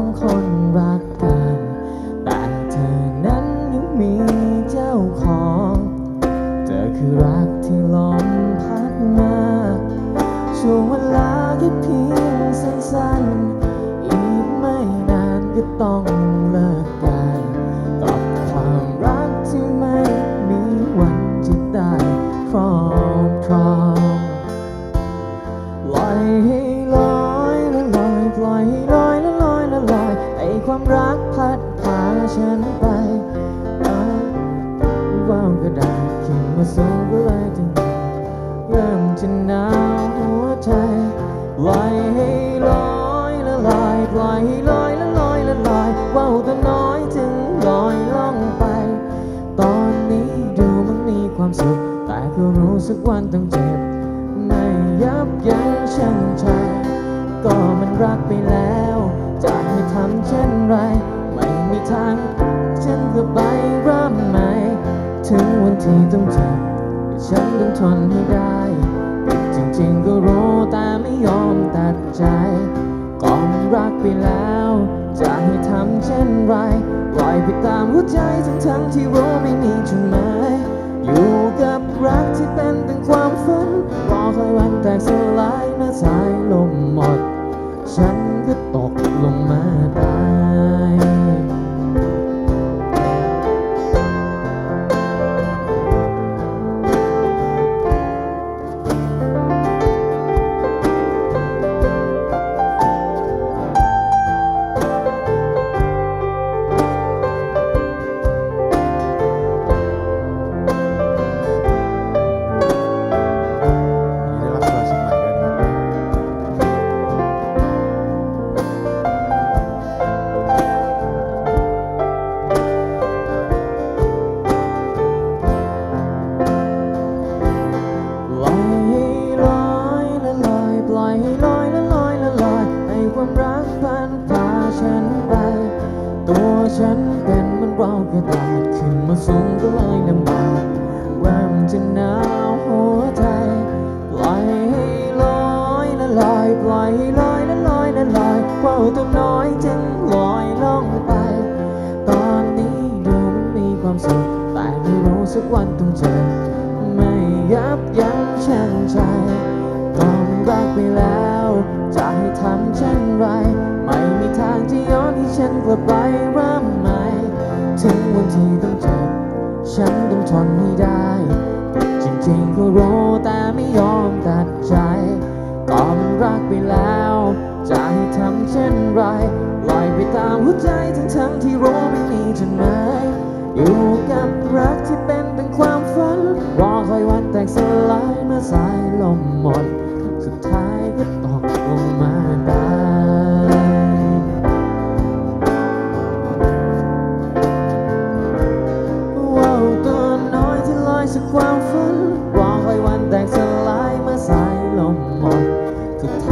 องคนรักกัน แต่เธอนั้นยังมีเจ้าของ เธอคือรักที่ลอมพัดมาช่วงเวลาแค่เพียงสั้นๆ อีกไม่นานก็ต้องเลิกกันกับความรักที่ไม่มีวันจะได้ครอบครอง นก็เลยถึงเริ่มจะหนาวหัวใจปล่อยให้ลอยละลอยปล่อยให้ลอยละลอยละลอยว่าวตัวน้อยจึงลอยล่องไป ตอนนี้ดูมันมีความสุข แต่ก็รู้สึกวันต้องเจ็บไม่ยับยั้งชั่งใจก็มันรักไปแล้ว จะให้ทำเช่นไร ไม่มีทางฉันก็ไปร่ำใหม่ถึงวันที่ต้อง ฉันต้องทนให้ได้ผิดจริงๆก็รู้แต่ไม่ยอมตัดใจก็มันรักไปแล้ว จะให้ทำเช่นไรปล่อยไปตามหัวใจทั้งๆที่รู้ไม่มีจุดหมายอยู่กับรักที่เป็นแต่ความฝันรอคอยวันแตกสลายเมื่อสายลมหมด ฉันก็ตกลงมาได้ ฉันเป็นเหมันเรากระดาษขึ้นมาสูงก็เลยลำบากว่มจะหนาวหัวใจปล่อยให้ลอยละลอยปล่อยให้ลอยละลอยละลอยว่าตัวน้อยจึงลอยล่องไป ตอนนี้ดูมันมีความสุขแต่ไม่รู้สักวันต้องเจอไม่ยับยั้งชั่งใจก็มันรักไปแล้วจะให้ทำเช่นไร ไม่มีทางที่ย้อนให้ฉันกลับไป ทนไม่ได้ จริงๆก็รู้แต่ไม่ยอมตัดใจ ก็มันรักไปแล้ว จะให้ทำเช่นไรปล่อยไปตามหัวใจทั้งๆที่รู้ไม่มีจุดหมายอยู่กับรักที่เป็น to